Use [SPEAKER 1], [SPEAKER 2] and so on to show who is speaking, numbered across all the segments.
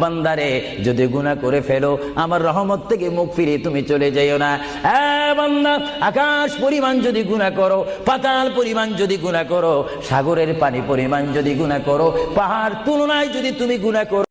[SPEAKER 1] বান্দারে, যদি গুনাহ করে ফেলো, আমার রহমত থেকে মুখ ফিরে তুমি চলে যাইও না। বান্দা, আকাশ পরিমাণ যদি গুণা করো, পাতাল পরিমাণ যদি গুণা করো, সাগরের পানি পরিমাণ যদি গুণা করো, পাহাড় তুলনায় যদি তুমি গুণা করো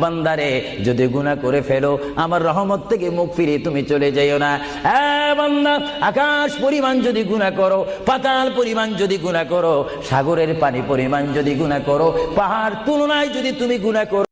[SPEAKER 1] বান্দারে, যদি গুনাহ করে ফেলো, আমার রহমত থেকে মুখ ফিরে তুমি চলে যাইও না। বান্দা, আকাশ পরিমাণ যদি গুনাহ করো, পাতাল পরিমাণ যদি গুনাহ করো, সাগরের পানি পরিমাণ যদি গুনাহ করো, পাহাড় তুলনায় যদি তুমি গুনাহ করো